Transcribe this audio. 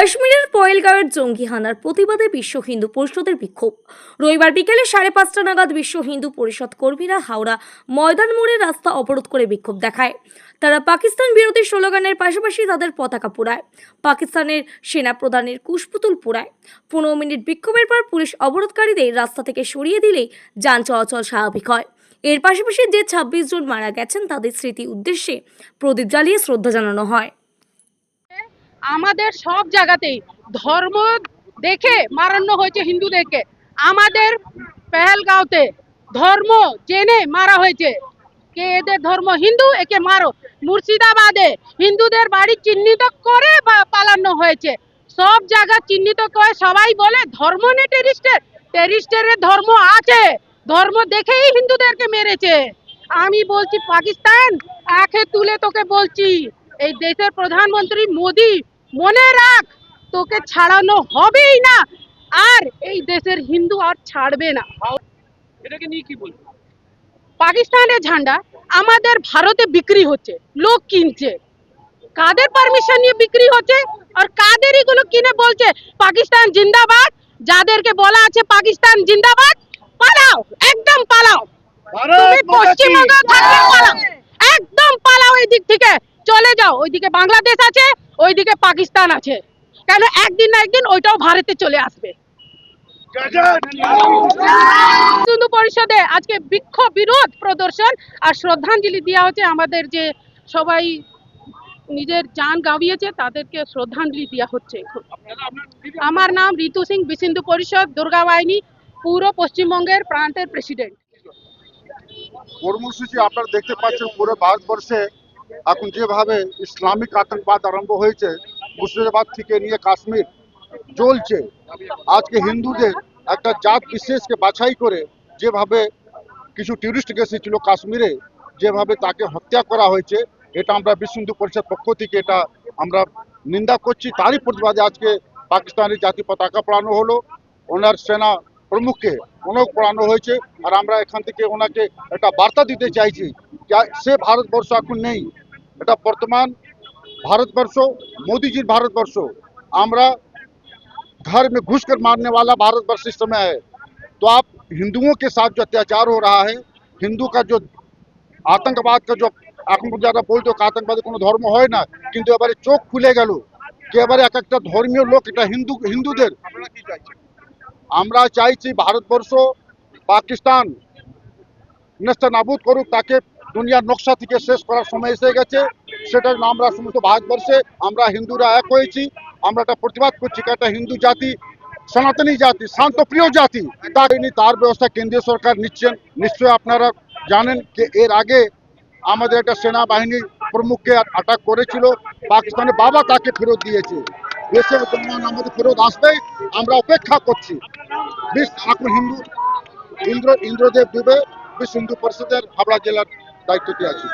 কাশ্মীরের পয়েলগাঁওয়ের জঙ্গি হানার প্রতিবাদে বিশ্ব হিন্দু পরিষদের বিক্ষোভ। রবিবার বিকেলে সাড়ে পাঁচটা নাগাদ বিশ্ব হিন্দু পরিষদ কর্মীরা হাওড়া ময়দান মোড়ে রাস্তা অবরোধ করে বিক্ষোভ দেখায়। তারা পাকিস্তান বিরোধী স্লোগানের পাশাপাশি তাদের পতাকা পোড়ায়। পাকিস্তানের সেনা প্রধানের কুশপুতুল পোড়ায়। পনেরো মিনিট বিক্ষোভের পর পুলিশ অবরোধকারীদের রাস্তা থেকে সরিয়ে দিলেই যান চলাচল স্বাভাবিক হয়। এর পাশাপাশি যে ছাব্বিশ জন মারা গেছেন, তাদের স্মৃতি উদ্দেশ্যে প্রদীপ জ্বালিয়ে শ্রদ্ধা জানানো হয়। আমাদের সব জায়গাতেই ধর্ম দেখে মারানো হয়েছে হিন্দুদেরকে। আমাদের পেহেলগাঁওতে ধর্ম জেনে মারা হয়েছে। কে এদের ধর্ম? হিন্দু? একে মারো। মুর্শিদাবাদে হিন্দুদের বাড়ি চিহ্নিত করে পালানো হয়েছে। সব জায়গা চিহ্নিত করে সবাই বলে ধর্ম নেই টেরিস্টের। টেরিস্টের ধর্ম আছে। ধর্ম দেখেই হিন্দুদেরকে মেরেছে। আমি বলছি, পাকিস্তান, একে তুলে তোকে বলছি। এই দেশের প্রধানমন্ত্রী মোদি মনে রাখ তোকে ছাড়ানো হবেই না। আর এই দেশের হিন্দু আর ছাড়বে না। এটাকে নিয়ে কি বলব? পাকিস্তানের ঝান্ডা আমাদের ভারতে বিক্রি হচ্ছে লোক কিনছে। কাদের পারমিশন নিয়ে বিক্রি হচ্ছে? আর কাদের এগুলো কিনে বলছে পাকিস্তান জিন্দাবাদ যাদেরকে বলা আছে পাকিস্তান জিন্দাবাদ পালাও একদম পালাও। তুমি পশ্চিমবঙ্গ থাকলে পালাও। একদম পালাও এই দিক থেকে। চলে যাও, ওইদিকে বাংলাদেশ আছে, ওইদিকে পাকিস্তান আছে। কেন একদিন না একদিন ওইটাও ভারতে চলে আসবে। হিন্দু পরিষদে আজকে বিরোধ প্রদর্শন আর শ্রদ্ধাঞ্জলি দেওয়া হচ্ছে। আমাদের যে সবাই নিজের জান গাবিয়েছে, তাদেরকে শ্রদ্ধাঞ্জলি দেওয়া হচ্ছে আমার নাম ঋতু সিং, বিসিন্দু পরিষদ দুর্গা বাহিনী পুরো পশ্চিমবঙ্গের প্রান্তের প্রেসিডেন্ট। কর্মসূচি আপনারা দেখতে পাচ্ছেন, পুরো ভারতবর্ষে এখন যেভাবে ইসলামিক আতঙ্কবাদ আরম্ভ হয়েছে, মুর্শিদাবাদ থেকে নিয়ে কাশ্মীর চলছে আজকে হিন্দুদের একটা জাত বিশেষকে বাছাই করে যেভাবে কিছু টুরিস্ট গেছিল কাশ্মীরে, যেভাবে তাকে হত্যা করা হয়েছে, এটা আমরা বিশ্ব হিন্দু পরিষদ পক্ষ থেকে এটা আমরা নিন্দা করছি। তারই প্রতিবাদে আজকে পাকিস্তানের জাতীয় পতাকা পড়ানো হলো। ওনার সেনা প্রমুখকে ওনাকে পড়ানো হয়েছে। আর আমরা এখান থেকে ওনাকে একটা বার্তা দিতে চাইছি সে ভারতবর্ষ এখন নেই। এটা বর্তমান भारतवर्ष मोदी जी भारतवर्ष আমরা घर में घुस कर मारने वाला भारतवर्ष इस समय है तो आप हिंदुओं के साथ जो अत्याचार हो रहा है हिंदू का जो আতঙ্কবাদ का जो এখন যারা বলতো আতঙ্কবাদী কোনো ধর্ম হয় না কিন্তু এবারে চোখ খুলে গেল যে এবারে এক একটা ধর্মীয় লোক এটা হিন্দু হিন্দুদের আমরা চাইছি ভারতবর্ষ পাকিস্তান নেস্তা নাবুদ করুক তাকে দুনিয়ার নকশা থেকে শেষ করার সময় এসে গেছে। সেটার জন্য আমরা সমস্ত ভারতবর্ষে। আমরা হিন্দুরা এক হয়েছি। আমরা একটা প্রতিবাদ করছি একটা হিন্দু জাতি, সনাতনী জাতি শান্তপ্রিয় জাতি, তার ব্যবস্থা কেন্দ্রীয় সরকার নিচ্ছেন। নিশ্চয়ই আপনারা জানেন যে এর আগে আমাদের একটা সেনাবাহিনীর প্রমুখকে আটাক করেছিল। পাকিস্তানের বাবা তাকে ফেরত দিয়েছে। জন্য আমাদের ফেরত আসবেই আমরা অপেক্ষা করছি। বেশ এখন হিন্দু, ইন্দ্র, ইন্দ্রদেব দুবে বিশ্ব হিন্দু পরিষদের হাবড়া জেলার দায়িত্বতে আছি।